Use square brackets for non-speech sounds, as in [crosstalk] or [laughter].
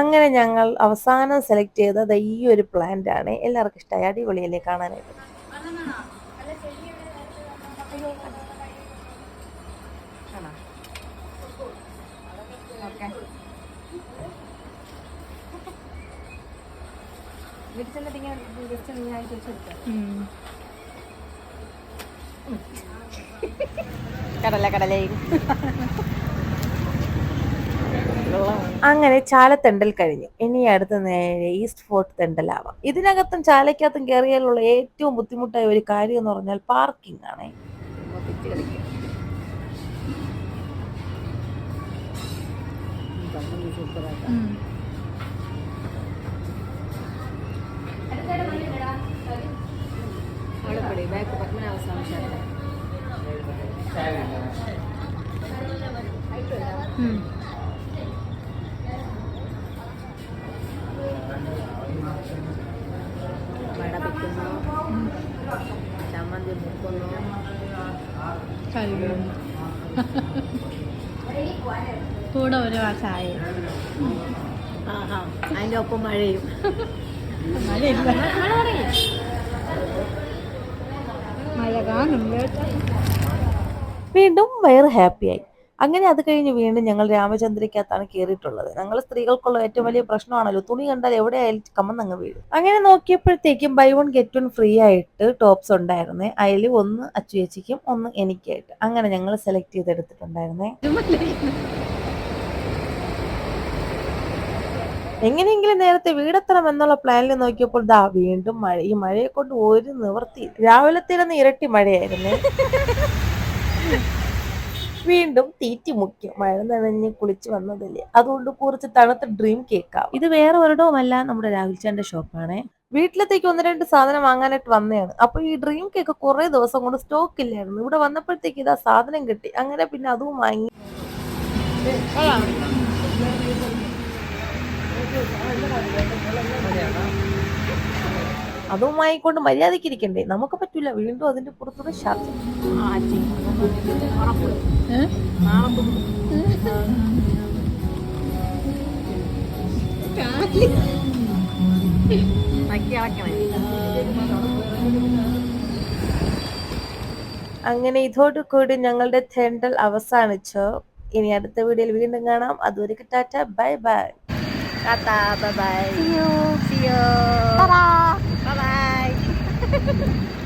അങ്ങനെ ഞങ്ങൾ അവസാനം സെലക്ട് ചെയ്തത് ഈ ഒരു പ്ലാന്റ് ആണ്. എല്ലാവർക്കും ഇഷ്ടമായി അടിപൊളിയല്ലേ കാണാനായിട്ട്? കടല കടലയും. അങ്ങനെ ചാലത്തെണ്ടൽ കഴിഞ്ഞു. ഇനി അടുത്ത നേരെ ഈസ്റ്റ് ഫോർട്ട് തെണ്ടലാവാം. ഇതിനകത്തും ചാലയ്ക്കകത്തും കയറിയാലുള്ള ഏറ്റവും ബുദ്ധിമുട്ടായ ഒരു കാര്യം എന്ന് പറഞ്ഞാൽ പാർക്കിംഗ് ആണ്. ബാക്ക് പത്മനാഭ സ്വാമി ക്ഷേത്രം മുക്കുന്നു [laughs] കൂടെ ഒരു ചായ. ആഹാ അതിന്റെ ഒപ്പം മഴയും. മഴ കാണും. വീണ്ടും വയറ് ഹാപ്പിയായി. അങ്ങനെ അത് കഴിഞ്ഞ് വീണ്ടും ഞങ്ങൾ രാമചന്ദ്രയ്ക്കകത്താണ് കയറിയിട്ടുള്ളത് ഞങ്ങൾ സ്ത്രീകൾക്കുള്ള ഏറ്റവും വലിയ പ്രശ്നമാണല്ലോ. തുണി കണ്ടാൽ എവിടെയായാലും കമ്മന്നങ്ങ് വീഴും. അങ്ങനെ നോക്കിയപ്പോഴത്തേക്കും buy one get one free ആയിട്ട് ടോപ്സ് ഉണ്ടായിരുന്നേ. അതിൽ ഒന്ന് അച്ചു ചേച്ചിക്കും ഒന്ന് എനിക്കായിട്ട്. അങ്ങനെ ഞങ്ങൾ സെലക്ട് ചെയ്തെടുത്തിട്ടുണ്ടായിരുന്നേ. എങ്ങനെയെങ്കിലും നേരത്തെ വീടെത്തണം എന്നുള്ള പ്ലാനിൽ നോക്കിയപ്പോൾ ദാ വീണ്ടും മഴ. ഈ മഴയെ കൊണ്ട് ഒരു നിവർത്തി രാവിലത്തെ ഇരട്ടി മഴയായിരുന്നേ. വീണ്ടും തീറ്റി മുക്കി. മഴ നനഞ്ഞ് കുളിച്ച് വന്നതല്ലേ. അതുകൊണ്ട് കുറച്ച് തണുത്ത ഡ്രീം കേക്കാം ഇത് വേറെ ഒരിടവുമല്ല നമ്മുടെ രാഹുൽ ചാന്റെ ഷോപ്പാണ്. വീട്ടിലത്തേക്ക് ഒന്ന് രണ്ട് സാധനം വാങ്ങാനായിട്ട് വന്നതാണ്. അപ്പൊ ഈ ഡ്രീം കേക്ക് കുറെ ദിവസം കൊണ്ട് സ്റ്റോക്ക് ഇല്ലായിരുന്നു. ഇവിടെ വന്നപ്പോഴത്തേക്ക് ഇതാ സാധനം കിട്ടി. അങ്ങനെ പിന്നെ അതും വാങ്ങി. അതും വാങ്ങിക്കൊണ്ട് മര്യാദക്കിരിക്കണ്ടേ നമുക്ക് പറ്റൂല. വീണ്ടും അതിന്റെ പുറത്തുള്ള ശാസ്ത്രം അങ്ങനെ ഇതോട് കൂടി ഞങ്ങളുടെ തെണ്ടൽ അവസാനിച്ചു. ഇനി അടുത്ത വീഡിയോയിൽ വീണ്ടും കാണാം. അതുവരെ tata bye bye. Tata bye bye. See you. [laughs]